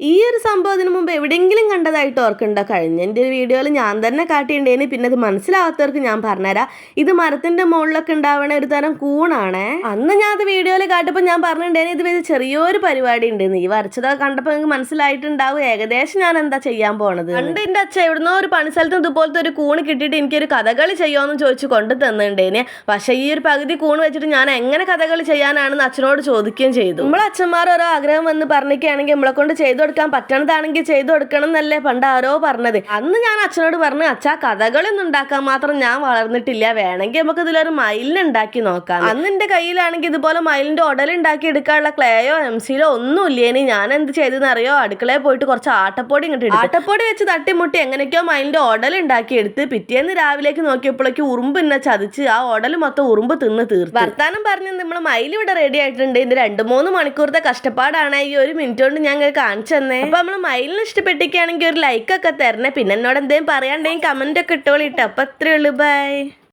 ഈ ഒരു സംഭവത്തിന് മുമ്പ് എവിടെയെങ്കിലും കണ്ടതായിട്ട് ഓർക്കുണ്ടോ കഴിഞ്ഞ എന്റെ ഒരു വീഡിയോയിൽ ഞാൻ തന്നെ കാട്ടിയിട്ടുണ്ടേന് പിന്നെ അത് മനസ്സിലാവാത്തവർക്ക് ഞാൻ പറഞ്ഞുതരാം. ഇത് മരത്തിന്റെ മുകളിലൊക്കെ ഉണ്ടാവണ ഒരു തരം കൂണാണേ. അന്ന് ഞാൻ അത് വീഡിയോയിൽ കാട്ടിയപ്പോൾ ഞാൻ പറഞ്ഞിട്ടുണ്ടേന് ഇത് വലിയ ചെറിയൊരു പരിപാടി ഉണ്ട് നീ വരച്ചതൊക്കെ കണ്ടപ്പോൾ നിങ്ങൾക്ക് മനസ്സിലായിട്ടുണ്ടാവും. ഏകദേശം ഞാൻ എന്താ ചെയ്യാൻ പോണത്? പണ്ട് എന്റെ അച്ഛൻ എവിടുന്നോ ഒരു പണിസ്ഥലത്ത് ഇതുപോലത്തെ ഒരു കൂണ് കിട്ടിയിട്ട് എനിക്കൊരു കഥകളി ചെയ്യുമെന്ന് ചോദിച്ച് കൊണ്ട് തന്നിട്ടുണ്ടേന് പക്ഷേ ഈ ഒരു പകുതി കൂണ് വെച്ചിട്ട് ഞാൻ എങ്ങനെ കഥകളി ചെയ്യാനാണെന്ന് അച്ഛനോട് ചോദിക്കുകയും ചെയ്തു. നമ്മളെ അച്ഛന്മാർ ഓരോ ആഗ്രഹം വന്ന് പറഞ്ഞിരിക്കുകയാണെങ്കിൽ നമ്മളെ കൊണ്ട് ചെയ്തു കൊടുക്കാൻ പറ്റണതാണെങ്കിൽ ചെയ്തു കൊടുക്കണം എന്നല്ലേ പണ്ട് ആരോ പറഞ്ഞത്. അന്ന് ഞാൻ അച്ഛനോട് പറഞ്ഞു അച്ഛാ കഥകളൊന്നും ഉണ്ടാക്കാൻ മാത്രം ഞാൻ വളർന്നിട്ടില്ല. വേണമെങ്കിൽ നമുക്ക് ഇതിലൊരു മയിലിനെ ഉണ്ടാക്കി നോക്കാം. അന്ന് എന്റെ കയ്യിലാണെങ്കിൽ ഇതുപോലെ മയിലിന്റെ ഉടലുണ്ടാക്കി എടുക്കാനുള്ള ക്ലേയോ എം സിയിലോ ഒന്നും ഇല്ലേനി ഞാൻ എന്ത് ചെയ്തെന്ന് അറിയോ അടുക്കളയിൽ പോയിട്ട് കുറച്ച് ആട്ടപ്പൊടി ഇങ്ങോട്ട് ആട്ടപ്പൊടി വെച്ച് തട്ടിമുട്ടി എങ്ങനെയൊക്കെയോ മയിലിന്റെ ഉടലുണ്ടാക്കി എടുത്ത് പിറ്റേന്ന് രാവിലേക്ക് നോക്കിയപ്പോഴേക്ക് ഉറുമ്പ് എന്നെ ചതിച്ച് ആ ഉടൽ മൊത്തം ഉറുമ്പ് തിന്ന് തീർത്തു. വർത്താനം പറഞ്ഞ് നമ്മൾ മയിൽ ഇവിടെ റെഡി ആയിട്ടുണ്ട്. ഇത് രണ്ട് മൂന്ന് മണിക്കൂറത്തെ കഷ്ടപ്പാടാണ്. ഈ ഒരു മിനിറ്റ് കൊണ്ട് ഞങ്ങൾ കാണിച്ചു തന്നെ അപ്പൊ നമ്മൾ മയിലിന് ഇഷ്ടപ്പെട്ടിരിക്കുകയാണെങ്കിൽ ഒരു ലൈക്ക് ഒക്കെ തരണേ. പിന്നെ എന്നോട് എന്തെങ്കിലും പറയാണ്ടെങ്കിൽ കമന്റ് ഒക്കെ ഇട്ടോളിട്ടോ. അപ്പൊ അത്രേ ഉള്ളൂ ബൈ